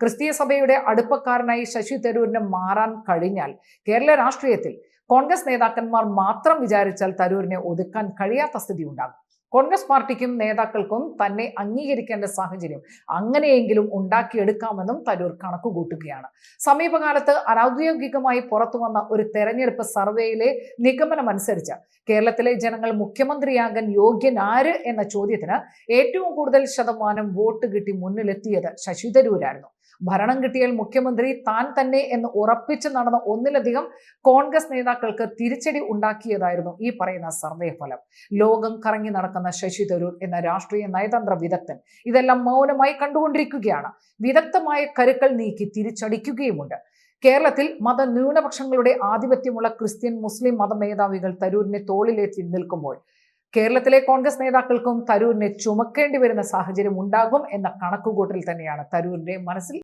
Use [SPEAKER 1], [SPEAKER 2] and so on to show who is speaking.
[SPEAKER 1] ക്രിസ്തീയ സഭയുടെ അടുപ്പക്കാരനായി ശശി തരൂരിന് മാറാൻ കഴിഞ്ഞാൽ കേരള രാഷ്ട്രീയത്തിൽ കോൺഗ്രസ് നേതാക്കന്മാർ മാത്രം വിചാരിച്ചാൽ തരൂരിനെ ഒതുക്കാൻ കഴിയാത്ത സ്ഥിതി ഉണ്ടാകും. കോൺഗ്രസ് പാർട്ടിക്കും നേതാക്കൾക്കും തന്നെ അംഗീകരിക്കേണ്ട സാഹചര്യം അങ്ങനെയെങ്കിലും ഉണ്ടാക്കിയെടുക്കാമെന്നും തരൂർ കണക്കുകൂട്ടുകയാണ്. സമീപകാലത്ത് അനൌദ്യോഗികമായി പുറത്തുവന്ന ഒരു തെരഞ്ഞെടുപ്പ് സർവേയിലെ നിഗമനമനുസരിച്ച് കേരളത്തിലെ ജനങ്ങൾ മുഖ്യമന്ത്രിയാകാൻ യോഗ്യനാര് എന്ന ചോദ്യത്തിന് ഏറ്റവും കൂടുതൽ ശതമാനം വോട്ട് കിട്ടി മുന്നിലെത്തിയത് ശശി തരൂരായിരുന്നു. ഭരണം കിട്ടിയാൽ മുഖ്യമന്ത്രി താൻ തന്നെ എന്ന് ഉറപ്പിച്ച് നടന്ന ഒന്നിലധികം കോൺഗ്രസ് നേതാക്കൾക്ക് തിരിച്ചടി ഉണ്ടാക്കിയതായിരുന്നു ഈ പറയുന്ന സർവേ ഫലം. ലോകം കറങ്ങി നടക്കുന്ന ശശി തരൂർ എന്ന രാഷ്ട്രീയ നയതന്ത്ര വിദഗ്ധൻ ഇതെല്ലാം മൗനമായി കണ്ടുകൊണ്ടിരിക്കുകയാണ്. വിദഗ്ധമായ കരുക്കൾ നീക്കി തിരിച്ചടിക്കുകയുമുണ്ട്. കേരളത്തിൽ മത ന്യൂനപക്ഷങ്ങളുടെ ആധിപത്യമുള്ള ക്രിസ്ത്യൻ മുസ്ലിം മത മേധാവികൾ തരൂരിനെ തോളിലേറ്റി നിൽക്കുമ്പോൾ കേരളത്തിലെ കോൺഗ്രസ് നേതാക്കൾക്കും തരൂരിനെ ചുമക്കേണ്ടി വരുന്ന സാഹചര്യം ഉണ്ടാകും എന്ന കണക്കുകൂട്ടൽ തന്നെയാണ് തരൂരിന്റെ മനസ്സിൽ